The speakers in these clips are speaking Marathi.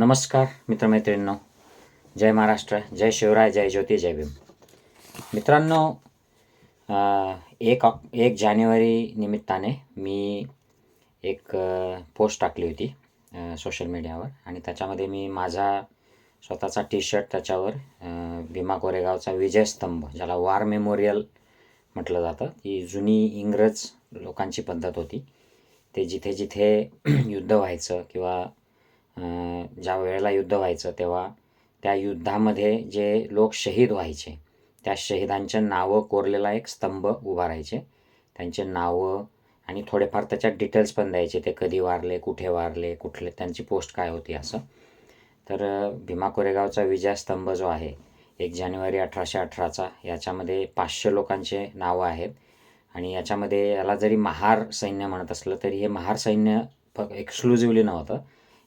नमस्कार मित्रमैत्रिणींनो. जय महाराष्ट्र जय शिवराय जय ज्योती जय भीम. मित्रांनो एक ऑक एक जानेवारी निमित्ताने मी एक पोस्ट टाकली होती सोशल मीडियावर आणि त्याच्यामध्ये मी माझा स्वतःचा टी शर्ट त्याच्यावर भीमा कोरेगावचा विजयस्तंभ ज्याला वार मेमोरियल म्हटलं जातं ही जुनी इंग्रज लोकांची पद्धत होती. ते जिथे जिथे युद्ध व्हायचं किंवा ज्या वेळेला युद्ध व्हायचं तेव्हा त्या युद्धामध्ये जे लोक शहीद व्हायचे त्या शहीदांच्या नावं कोरलेला एक स्तंभ उभा राहायचे. त्यांचे नावं आणि थोडेफार त्याच्यात डिटेल्स पण द्यायचे ते कधी वारले कुठे वारले कुठले त्यांची पोस्ट काय होती असं. तर भीमा कोरेगावचा विजयस्तंभ जो आहे एक जानेवारी अठराशे अठराचा याच्यामध्ये पाचशे लोकांचे नावं आहेत. आणि याच्यामध्ये याला जरी महार सैन्य म्हणत असलं तरी हे महार सैन्य फ एक्सक्लुझिव्हली नव्हतं.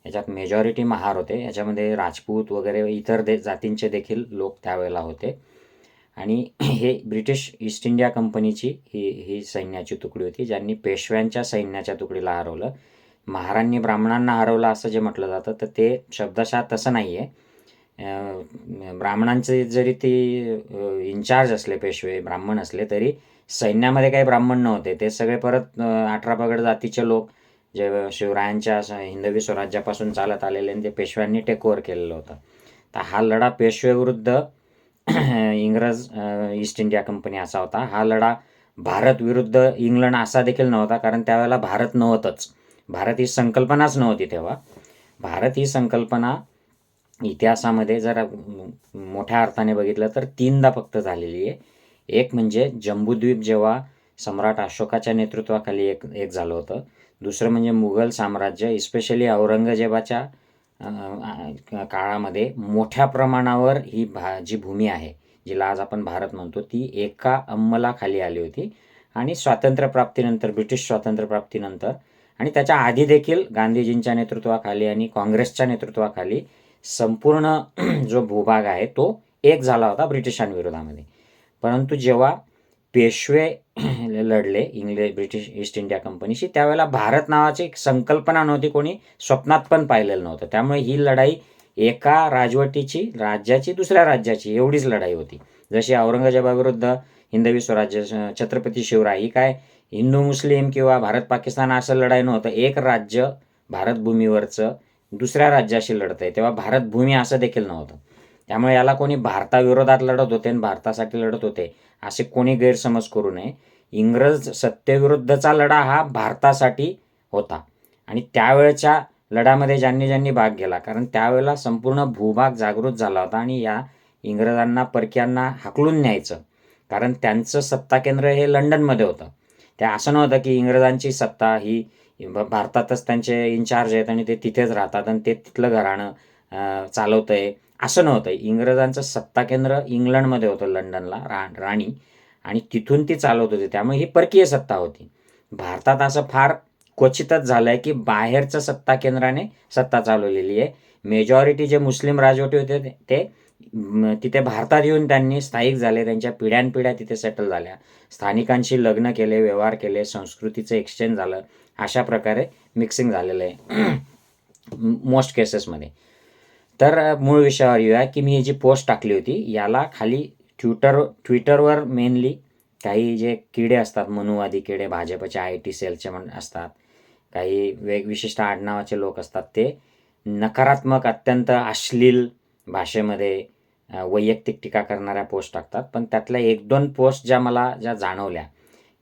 याच्यात मेजॉरिटी महार होते. याच्यामध्ये राजपूत वगैरे इतर दे जातींचे देखील लोक त्यावेळेला होते. आणि हे ब्रिटिश ईस्ट इंडिया कंपनीची ही ही सैन्याची तुकडी होती ज्यांनी पेशव्यांच्या सैन्याच्या तुकडीला हरवलं. महारांनी ब्राह्मणांना हरवलं असं जे म्हटलं जातं तर ते शब्दशः तसं नाही आहे ब्राह्मणांचे जरी ते इन्चार्ज असले पेशवे ब्राह्मण असले तरी सैन्यामध्ये काही ब्राह्मण नव्हते. ते सगळे परत अठरा पगड जातीचे लोक जे शिवरायांच्या हिंदवी स्वराज्यापासून चालत आलेले आणि ते पेशव्यांनी टेकओवर केलेलं होतं. तर हा लढा पेशवेविरुद्ध इंग्रज ईस्ट इंडिया कंपनी असा होता. हा लढा भारत विरुद्ध इंग्लंड असा देखील नव्हता कारण त्यावेळेला भारत नव्हतंच. भारत ही संकल्पनाच नव्हती तेव्हा. भारत ही संकल्पना इतिहासामध्ये जर मोठ्या अर्थाने बघितलं तर तीनदा फक्त झालेली आहे. एक म्हणजे जम्बूद्वीप जेव्हा सम्राट अशोकाच्या नेतृत्वाखाली एक एक झालं होतं दुसरं म्हणजे मुघल साम्राज्य इस्पेशली औरंगजेबाच्या काळामध्ये मोठ्या प्रमाणावर ही भा जी भूमी आहे जिला आज आपण भारत म्हणतो ती एका अंमलाखाली आली होती. आणि स्वातंत्र्यप्राप्तीनंतर ब्रिटिश स्वातंत्र्यप्राप्तीनंतर आणि त्याच्या आधी देखील गांधीजींच्या नेतृत्वाखाली आणि काँग्रेसच्या नेतृत्वाखाली संपूर्ण जो भूभाग आहे तो एक झाला होता ब्रिटिशांविरोधामध्ये. परंतु जेव्हा पेशवे लढले इंग्लिश ब्रिटिश ईस्ट इंडिया कंपनीशी. त्यावेळेला भारत नावाची एक संकल्पना नव्हती कोणी स्वप्नात पण पाहिलेलं नव्हतं. त्यामुळे ही लढाई एका राजवटीची राज्याची दुसऱ्या राज्याची एवढीच लढाई होती. जशी औरंगजेबाविरुद्ध हिंदवी स्वराज्य छत्रपती शिवराय ही काय हिंदू मुस्लिम किंवा भारत पाकिस्तान असं लढाई नव्हतं. एक राज्य भारतभूमीवरचं दुसऱ्या राज्याशी लढत आहे तेव्हा भारतभूमी असं देखील नव्हतं. त्यामुळे याला कोणी भारताविरोधात लढत होते आणि भारतासाठी लढत होते असे कोणी गैरसमज करू नये. इंग्रज सत्तेविरुद्धचा लढा हा भारतासाठी होता आणि त्यावेळच्या लढ्यामध्ये ज्यांनी ज्यांनी भाग घेला कारण त्यावेळेला संपूर्ण भूभाग जागृत झाला होता आणि या इंग्रजांना परक्यांना हाकलून न्यायचं कारण त्यांचं सत्ता केंद्र हे लंडनमध्ये होतं. ते असं नव्हतं की इंग्रजांची सत्ता ही भारतातच त्यांचे इन्चार्ज आहेत आणि ते तिथेच राहतात आणि ते तिथलं घराणं चालवतं आहे असं नव्हतं. इंग्रजांचं सत्ता केंद्र इंग्लंडमध्ये होतं लंडनला रा राणी. आणि तिथून ती चालवत होती. त्यामुळे ही परकीय सत्ता होती. भारतात असं फार क्वचितच झालं आहे की बाहेरचं सत्ता केंद्राने सत्ता चालवलेली आहे. मेजॉरिटी जे मुस्लिम राजवटी होते ते- तिथे भारतात येऊन त्यांनी स्थायिक झाले. त्यांच्या पिढ्यानपिढ्या तिथे सेटल झाल्या. स्थानिकांशी लग्न केले व्यवहार केले संस्कृतीचं एक्सचेंज झालं. अशा प्रकारे मिक्सिंग झालेलं आहे. मोस्ट केसेसमध्ये तर मूळ विषयावर येऊया की मी जी पोस्ट टाकली होती याला खाली ट्विटर ट्विटरवर मेनली काही जे किडे असतात मनुवादी किडे भाजपचे आय टी सेलचे म्हण असतात काही वेग विशिष्ट आडनावाचे लोक असतात ते नकारात्मक अत्यंत अश्लील भाषेमध्ये वैयक्तिक टीका करणाऱ्या पोस्ट टाकतात. पण त्यातल्या एक दोन पोस्ट ज्या मला ज्या जाणवल्या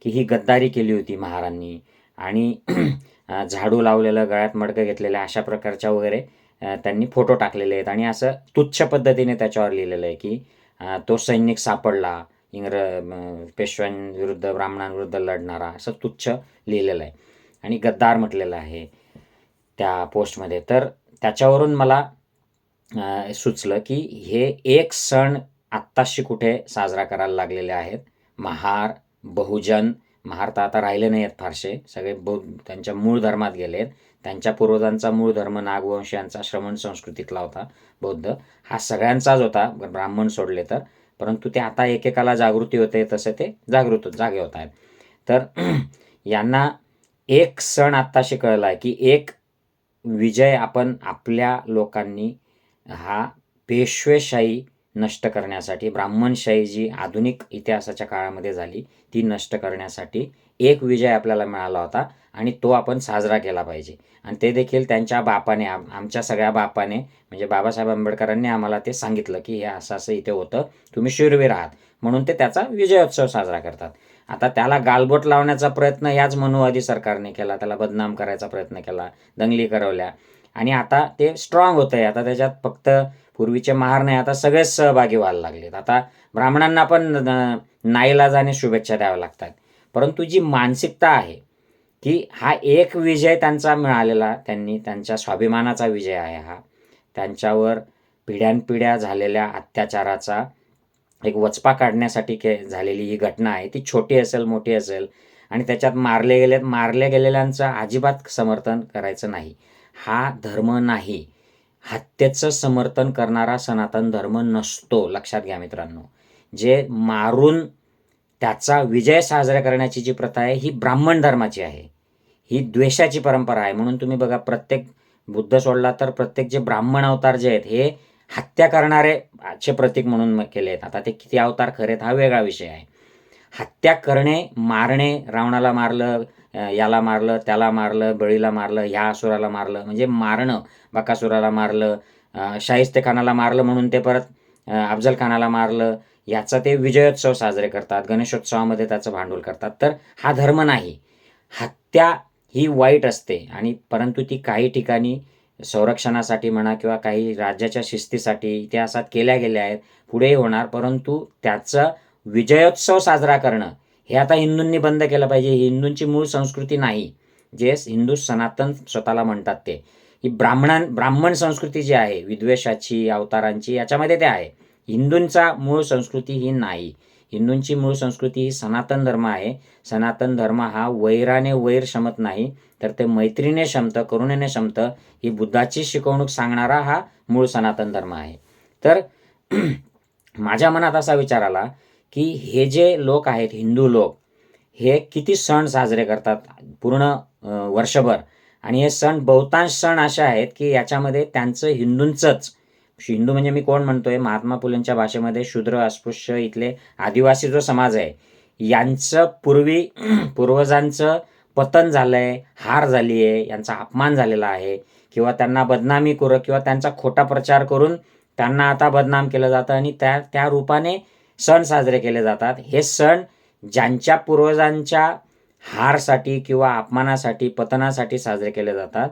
की ही गद्दारी केली होती महारांनी आणि झाडू लावलेलं गळ्यात मडकं घेतलेलं अशा प्रकारच्या वगैरे त्यांनी फोटो टाकलेले आहेत. आणि असं तुच्छ पद्धतीने त्याच्यावर लिहिलेलं आहे की तो सैनिक सापडला इंग्र पेशव्यांविरुद्ध ब्राह्मणांविरुद्ध लढणारा असं तुच्छ लिहिलेलं आहे. आणि गद्दार म्हटलेलं आहे त्या पोस्टमध्ये. तर त्याच्यावरून मला सुचलं की हे एक सण आत्ताशी कुठे साजरा करायला लागलेले आहेत. महार बहुजन महार तर आता राहिले नाही आहेत फारसे. सगळे बहु त्यांच्या मूळ धर्मात गेले आहेत त्यांच्या पूर्वजांचा मूळ धर्म नागवंश यांचा श्रमण संस्कृतीतला होता बौद्ध हा सगळ्यांचाच होता ब्राह्मण सोडले तर. परंतु ते आता एकेकाला जागृती होते तसे ते जागृत जागे होत आहेत. तर यांना एक सण आत्ताशी कळला आहे की एक विजय आपण आपल्या लोकांनी हा पेशवेशाही नष्ट करण्यासाठी ब्राह्मणशाही जी आधुनिक इतिहासाच्या काळामध्ये झाली ती नष्ट करण्यासाठी एक विजय आपल्याला मिळाला होता आणि तो आपण साजरा केला पाहिजे. आणि ते देखील त्यांच्या बापाने आम आमच्या सगळ्या बापाने म्हणजे बाबासाहेब आंबेडकरांनी आम्हाला ते सांगितलं की हे असं असं इथे होतं तुम्ही शूरवीर आहात म्हणून ते त्याचा विजयोत्सव साजरा करतात. आता त्याला गालबोट लावण्याचा प्रयत्न याच मनुवादी सरकारने केला त्याला बदनाम करायचा प्रयत्न केला दंगली करवल्या. आणि आता ते स्ट्रॉंग होतं आहे आता त्याच्यात फक्त पूर्वीचे महार नाही आता सगळेच सहभागी व्हायला लागलेत. आता ब्राह्मणांना पण नाईलाजाने शुभेच्छा द्याव्या लागतात. परंतु जी मानसिकता आहे की हा एक विजय त्यांचा मिळालेला त्यांनी त्यांच्या स्वाभिमानाचा विजय आहे हा. त्यांच्यावर पिढ्यानपिढ्या झालेल्या अत्याचाराचा एक वचपा काढण्यासाठी के झालेली ही घटना आहे. ती छोटी असेल मोठी असेल आणि त्याच्यात मारले गेले मारल्या गेलेल्यांचं अजिबात समर्थन करायचं नाही. हा धर्म नाही. हत्येचं समर्थन करणारा सनातन धर्म नसतो लक्षात घ्या मित्रांनो. जे मारून त्याचा विजय साजरा करण्याची जी प्रथा आहे ही ब्राह्मण धर्माची आहे. ही द्वेषाची परंपरा आहे. म्हणून तुम्ही बघा प्रत्येक बुद्ध सोडला तर प्रत्येक जे ब्राह्मण अवतार जे आहेत हे हत्या करणारे चे प्रतीक म्हणून केले आहेत. आता ते किती अवतार खरेत हा वेगळा विषय आहे. हत्या करणे मारणे रावणाला मारलं याला मारलं त्याला मारलं बळीला मारलं ह्या असुराला मारलं म्हणजे मारणं बकासुराला मारलं शाहिस्ते खानाला मारलं म्हणून ते परत अफजल खानाला मारलं याचा ते विजयोत्सव साजरे करतात गणेशोत्सवामध्ये त्याचं भांडवल करतात. तर हा धर्म नाही. हत्या ही वाईट असते आणि परंतु ती काही ठिकाणी संरक्षणासाठी म्हणा किंवा काही राज्याच्या शिस्तीसाठी इतिहासात केल्या गेल्या आहेत पुढेही होणार. परंतु त्याचं विजयोत्सव साजरा करणं हे आता हिंदूंनी बंद केलं पाहिजे. हिंदूंची मूळ संस्कृती नाही. जे हिंदू सनातन स्वतःला म्हणतात ते. ही ब्राह्मणां ब्राह्मण संस्कृती जी आहे विद्वेषाची अवतारांची याच्यामध्ये ते आहे. हिंदूंचा मूळ संस्कृती ही नाही. हिंदूंची मूळ संस्कृती ही सनातन धर्म आहे. सनातन धर्म हा वैराने वैर शमत नाही तर ते मैत्रीने शमतं करुणेने शमतं ही बुद्धाची शिकवणूक सांगणारा हा मूळ सनातन धर्म आहे. तर माझ्या मनात असा विचार आला की हे जे लोक आहेत हिंदू लोक हे किती सण साजरे करतात पूर्ण वर्षभर? आणि हे सण बहुतांश सण असे आहेत की याच्यामध्ये त्यांचं हिंदूंचंच हिंदू म्हणजे मी कोण म्हणतोय? महात्मा फुलेंच्या भाषेमध्ये शूद्र अस्पृश्य इथले आदिवासी जो समाज आहे यांचं पूर्वी पूर्वजांचं पतन झालं आहे हार झाली आहे यांचा अपमान झालेला आहे. किंवा त्यांना बदनामी करू किंवा त्यांचा खोटा प्रचार करून त्यांना आता बदनाम केलं जातं आणि त्या त्या रूपाने सण साजरे केले जातात. हे सण ज्यांच्या पूर्वजांच्या हारसाठी किंवा अपमानासाठी पतनासाठी साजरे केले जातात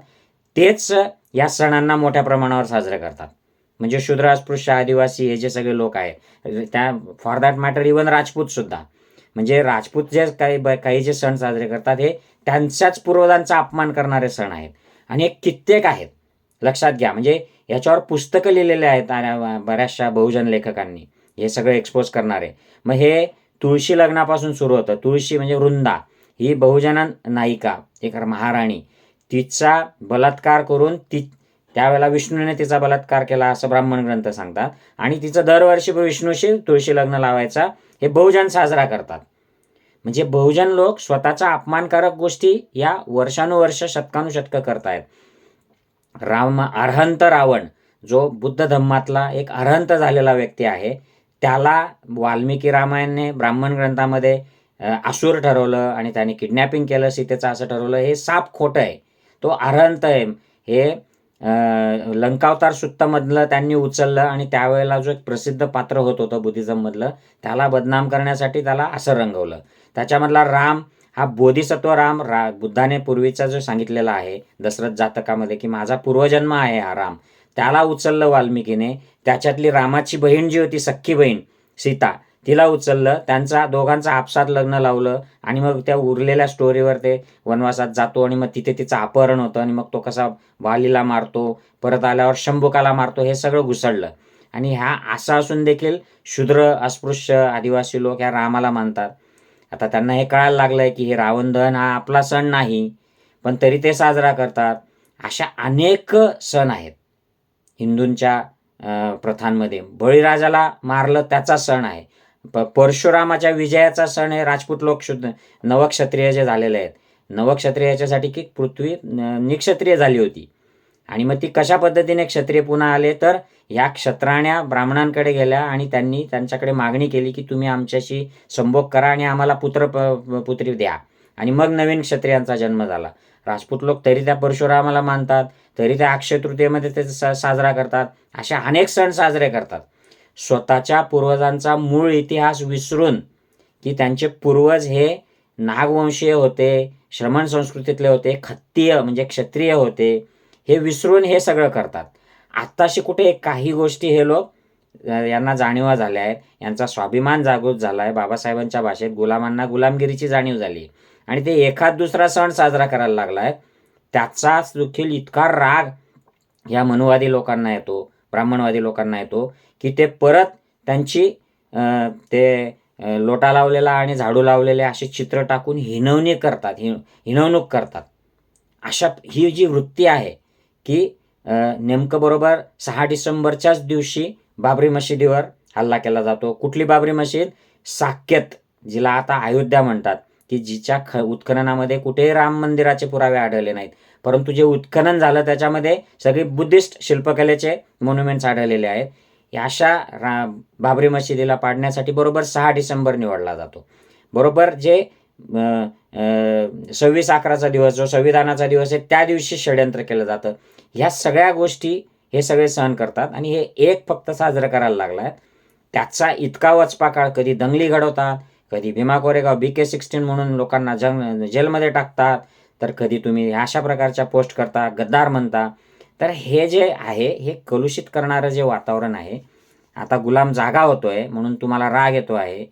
तेच या सणांना मोठ्या प्रमाणावर साजरे करतात. म्हणजे शूद्र अस्पृश्य आदिवासी हे जे सगळे लोक आहे त्या for that matter even Rajput सुद्धा. म्हणजे राजपूत जे काही काही जे सण साजरे करतात हे त्यांच्याच पूर्वजांचा अपमान करणारे सण आहेत. आणि हे कित्येक आहेत. लक्षात घ्या म्हणजे याच्यावर पुस्तकं लिहिलेले आहेत बऱ्याचशा बहुजन लेखकांनी. हे सगळं एक्सपोज करणारे. मग हे तुळशी लग्नापासून सुरू होतं. तुळशी म्हणजे वृंदा. ही बहुजन नायिका एक महाराणी. तिचा बलात्कार करून ती त्यावेळेला विष्णूने तिचा बलात्कार केला असं ब्राह्मण ग्रंथ सांगतात. आणि तिचं दरवर्षी विष्णूशी तुळशी लग्न लावायचा हे बहुजन साजरा करतात. म्हणजे बहुजन लोक स्वतःच्या अपमानकारक गोष्टी या वर्षानुवर्ष शतकानुशतक करतायत. राम अर्हंत रावण जो बुद्ध धम्मातला एक अर्हंत झालेला व्यक्ती आहे त्याला वाल्मिकी रामायणने ब्राह्मण ग्रंथामध्ये असुर ठरवलं आणि त्याने किडनॅपिंग केलं सीतेचं असं ठरवलं हे साप खोटं आहे. तो अर्हंत आहे. हे लंकावतार सुत्तमधलं त्यांनी उचललं आणि त्यावेळेला जो एक प्रसिद्ध पात्र होत होतं बुद्धिझममधलं त्याला बदनाम करण्यासाठी त्याला असं रंगवलं. त्याच्यामधला राम हा बोधिसत्व राम रा बुद्धाने पूर्वीचा जो सांगितलेला आहे दशरथ जातकामध्ये की माझा पूर्वजन्म आहे हा राम त्याला उचललं वाल्मिकीने. त्याच्यातली रामाची बहीण जी होती सख्खी बहीण सीता तिला उचललं त्यांचा दोघांचा आपसात लग्न लावलं आणि मग त्या उरलेल्या स्टोरीवर ते वनवासात जातो आणि मग तिथे तिचं अपहरण होतं आणि मग तो कसा वालीला मारतो परत आल्यावर शंभुकाला मारतो हे सगळं घुसळलं आणि ह्या असं असून देखील शूद्र अस्पृश्य आदिवासी लोक ह्या रामाला मानतात. आता त्यांना हे कळायला लागलं आहे की हे रावण दहन हा आपला सण नाही पण तरी ते साजरा करतात. अशा अनेक सण आहेत. हिंदूंच्या प्रथांमध्ये बळीराजाला मारलं त्याचा सण आहे. परशुरामाच्या विजयाचा सण हे राजपूत लोक शुद्ध नवक्षत्रिय जे झालेले आहेत नवक्षत्रिय याच्यासाठी की पृथ्वी निक्षत्रिय झाली होती. आणि मग ती कशा पद्धतीने क्षत्रिय पुन्हा आले? तर ह्या क्षत्राण्या ब्राह्मणांकडे गेल्या आणि त्यांनी त्यांच्याकडे मागणी केली की तुम्ही आमच्याशी संभोग करा आणि आम्हाला पुत्र पुत्री द्या. आणि मग नवीन क्षत्रियांचा जन्म झाला. राजपूत लोक तरी त्या परशुरामाला मानतात तरी त्या अक्षय तृतीयेमध्ये ते साजरा करतात. असे अनेक सण साजरे करतात. स्वतःच्या पूर्वजांचा मूळ इतिहास विसरून की त्यांचे पूर्वज हे नागवंशीय होते श्रमण संस्कृतीतले होते खत्तीय म्हणजे क्षत्रिय होते हे विसरून हे सगळं करतात. आत्ताशी कुठे काही गोष्टी हे लोक यांना जाणीवा झाल्या आहेत. यांचा स्वाभिमान जागृत झाला आहे बाबासाहेबांच्या भाषेत गुलामांना गुलामगिरीची जाणीव झाली. आणि ते एखाद दुसरा सण साजरा करायला लागला आहे त्याचा देखील इतका राग या मनुवादी लोकांना येतो. ब्राह्मणवादी लोकांना येतो की ते परत त्यांची ते लोटा लावलेला आणि झाडू लावलेले असे चित्र टाकून हिनवणी करतात हि हिनवणूक करतात. अशा ही जी वृत्ती आहे की नेमकं बरोबर सहा डिसेंबरच्याच दिवशी बाबरी मशिदीवर हल्ला केला जातो. कुठली बाबरी मशीद? साकेत जिला आता अयोध्या म्हणतात. की जिच्या ख उत्खननामध्ये कुठेही राम मंदिराचे पुरावे आढळले नाहीत. परंतु जे उत्खनन झालं त्याच्यामध्ये सगळे बुद्धिस्ट शिल्पकलेचे मोन्युमेंट्स आढळलेले आहेत. अशा रा बाबरी मशिदीला पाडण्यासाठी बरोबर सहा डिसेंबर निवडला जातो. बरोबर जे सव्वीस अकराचा दिवस जो संविधानाचा दिवस आहे त्या दिवशी षडयंत्र केलं जातं. ह्या सगळ्या गोष्टी हे सगळे सहन करतात आणि हे एक फक्त साजरं करायला लागला आहे त्याचा इतका वचपा काळ कधी दंगली घडवतात कधी Bhima Koregaon B K sixteen म्हणून लोकांना जंग जेलमध्ये टाकतात तर कधी तुम्ही अशा प्रकारच्या पोस्ट करता गद्दार म्हणता. तर हे जे आहे हे कलुषित करणारं जे वातावरण आहे आता गुलाम जागा होतो आहे म्हणून तुम्हाला राग येतो आहे.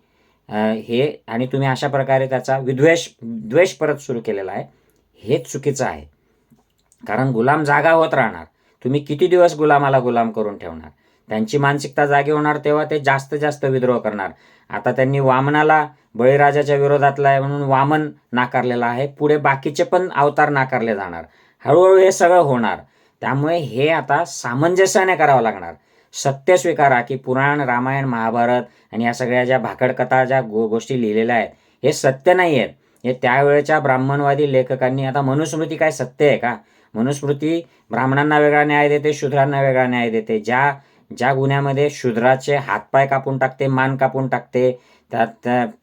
हे आणि तुम्ही अशा प्रकारे त्याचा विद्वेष द्वेष परत सुरू केलेला आहे हेच चुकीचं आहे. कारण गुलाम जागा होत राहणार. तुम्ही किती दिवस गुलामाला गुलाम करून ठेवणार? त्यांची मानसिकता जागी होणार तेव्हा ते जास्त जास्त विद्रोह करणार. आता त्यांनी वामनाला बळीराजाच्या विरोधातला आहे म्हणून वामन नाकारलेला आहे. पुढे बाकीचे पण अवतार नाकारले जाणार. हळूहळू हे सगळं होणार. त्यामुळे हे आता सामंजस्याने करावं लागणार. सत्य स्वीकारा की पुराण रामायण महाभारत आणि या सगळ्या ज्या भाकडकथा ज्या गो गोष्टी लिहिलेल्या आहेत हे सत्य नाही आहेत हे त्यावेळेच्या ब्राह्मणवादी लेखकांनी आता मनुस्मृती काय सत्य आहे का? मनुस्मृती ब्राह्मणांना वेगळा न्याय देते शूद्रांना वेगळा न्याय देते. ज्या ज्या गुन्ह्यामध्ये शूद्राचे हातपाय कापून टाकते मान कापून टाकते त्या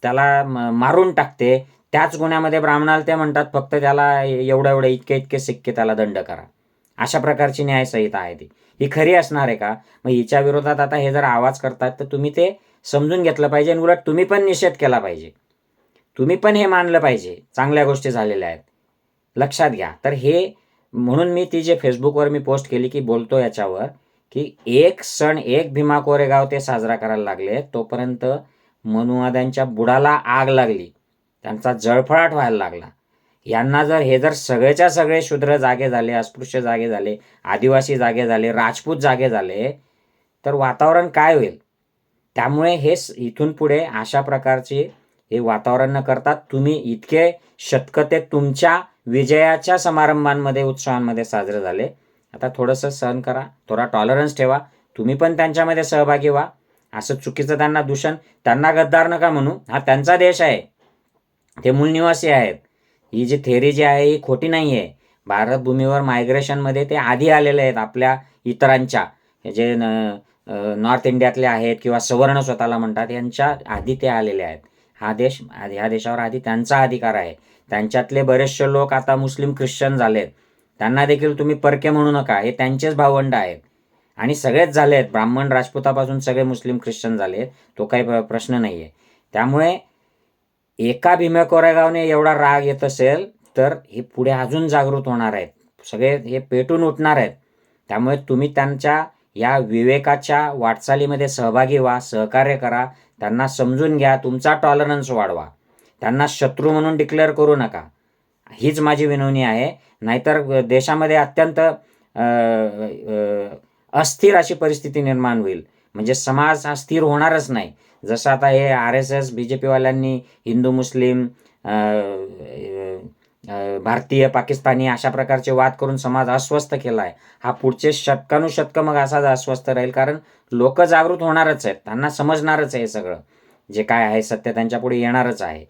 त्याला मारून टाकते त्याच गुन्ह्यामध्ये ब्राह्मणाला ते म्हणतात फक्त त्याला एवढं एवढं इतके इतके सिक्के त्याला दंड करा. अशा प्रकारची न्यायसंहिता आहे ती. ही खरी असणार आहे का? मग हिच्या विरोधात आता हे जर आवाज करतात तर तुम्ही ते समजून घेतलं पाहिजे आणि उलट तुम्ही पण निषेध केला पाहिजे. तुम्ही पण हे मानलं पाहिजे. चांगल्या गोष्टी झालेल्या आहेत. लक्षात घ्या. तर हे म्हणून मी ती जे फेसबुकवर मी पोस्ट केली की बोलतो याच्यावर की एक सण एक भीमा कोरेगाव ते साजरा करायला लागले. तोपर्यंत मनुवाद्यांच्या बुडाला आग लागली. त्यांचा जळफळाट व्हायला लागला. यांना जर हे जर सगळेच्या सगळे शूद्र जागे झाले अस्पृश्य जागे झाले आदिवासी जागे झाले राजपूत जागे झाले तर वातावरण काय होईल? त्यामुळे हे स- इथून पुढे अशा प्रकारचे हे वातावरण न करता तुम्ही इतके शतकते तुमच्या विजयाच्या समारंभांमध्ये उत्सवांमध्ये साजरे झाले. आता थोडंसं सहन करा थोडा टॉलरन्स ठेवा. तुम्ही पण त्यांच्यामध्ये सहभागी व्हा. असं चुकीचं त्यांना दूषण त्यांना गद्दार नका म्हणू. हा त्यांचा देश आहे. ते मूलनिवासी आहेत. ही जी थेरी जी आहे ही खोटी नाही आहे भारत भूमीवर मायग्रेशनमध्ये ते आधी आलेले आहेत आपल्या इतरांच्या. जे न- नॉर्थ इंडियातले आहेत किंवा सवर्ण स्वतःला म्हणतात यांच्या आधी ते आलेले आहेत. हा देश ह्या देशावर आधी त्यांचा अधिकार आहे. त्यांच्यातले बरेचसे लोक आता मुस्लिम ख्रिश्चन झालेत. त्यांना देखील तुम्ही परके म्हणू नका हे त्यांचेच भावंड आहेत. आणि सगळेच झाले आहेत ब्राह्मण राजपुतापासून सगळे मुस्लिम ख्रिश्चन झाले तो काही प्रश्न नाही आहे. त्यामुळे एका भीमा कोरेगावने एवढा राग येत असेल तर हे पुढे अजून जागृत होणार आहेत. सगळे हे पेटून उठणार आहेत. त्यामुळे तुम्ही त्यांच्या या विवेकाच्या वाटचालीमध्ये सहभागी व्हा सहकार्य करा त्यांना समजून घ्या तुमचा टॉलरन्स वाढवा. त्यांना शत्रू म्हणून डिक्लेअर करू नका. हीच माझी विनवणी आहे. नाहीतर देशामध्ये अत्यंत अस्थिर अशी परिस्थिती निर्माण होईल. म्हणजे समाज हा स्थिर होणारच नाही. जसं आता हे R S S B J पीवाल्यांनी Hindu मुस्लिम भारतीय पाकिस्तानी अशा प्रकारचे वाद करून समाज अस्वस्थ केला आहे हा पुढचे शतकानुशतकं मग असाच अस्वस्थ राहील. कारण लोक जागृत होणारच आहेत. त्यांना समजणारच आहे हे सगळं. जे काय आहे सत्य त्यांच्या पुढे येणारच आहे.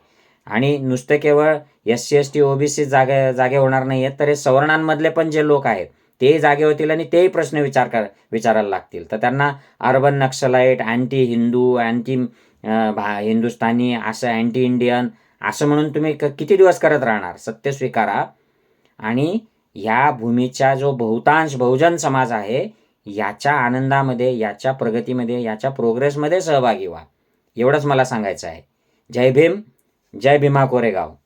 आणि नुसते केवळ S C S T OBC जागे जागे होणार नाही आहेत तर हे सवर्णांमधले पण जे लोक आहेत ते जागे होतील आणि तेही प्रश्न विचार कर विचारायला लागतील. तर त्यांना urban naxalite anti Hindu anti भा हिंदुस्थानी असं अँटी इंडियन असं म्हणून तुम्ही क किती दिवस करत राहणार? सत्य स्वीकारा. आणि ह्या भूमीचा जो बहुतांश बहुजन समाज आहे याच्या आनंदामध्ये याच्या प्रगतीमध्ये याच्या प्रोग्रेसमध्ये सहभागी व्हा. एवढंच मला सांगायचं आहे. जय भीम. जय भीमा कोरेगाव.